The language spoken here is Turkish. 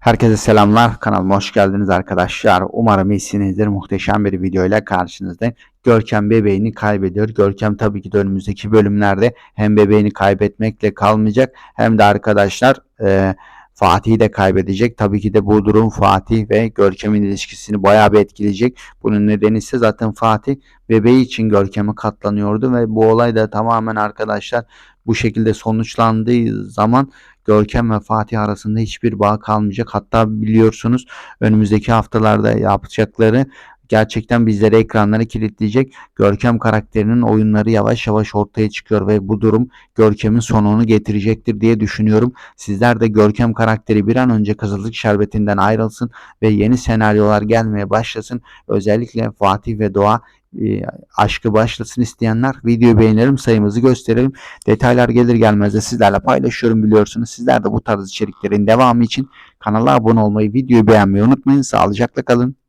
Herkese selamlar. Kanalıma hoş geldiniz arkadaşlar. Umarım iyisinizdir. Muhteşem bir video ile karşınızdayım. Görkem bebeğini kaybediyor. Görkem tabii ki de önümüzdeki bölümlerde hem bebeğini kaybetmekle kalmayacak hem de arkadaşlar e, Fatih'i de kaybedecek. Tabii ki de bu durum Fatih ve Görkem'in ilişkisini bayağı bir etkileyecek. Bunun nedeni ise zaten Fatih bebeği için Görkem'e katlanıyordu ve bu olay da tamamen arkadaşlar bu şekilde sonuçlandığı zaman Görkem ve Fatih arasında hiçbir bağ kalmayacak. Hatta biliyorsunuz önümüzdeki haftalarda yapacakları gerçekten bizleri ekranları kilitleyecek. Görkem karakterinin oyunları yavaş yavaş ortaya çıkıyor ve bu durum Görkem'in sonunu getirecektir diye düşünüyorum. Sizler de Görkem karakteri bir an önce Kızılcık Şerbeti'nden ayrılsın ve yeni senaryolar gelmeye başlasın. Özellikle Fatih ve Doğa aşkı başlasın isteyenler videoyu beğenelim sayımızı gösterelim. Detaylar gelir gelmez de sizlerle paylaşıyorum biliyorsunuz. Sizler de bu tarz içeriklerin devamı için kanala abone olmayı, videoyu beğenmeyi unutmayın. Sağlıcakla kalın.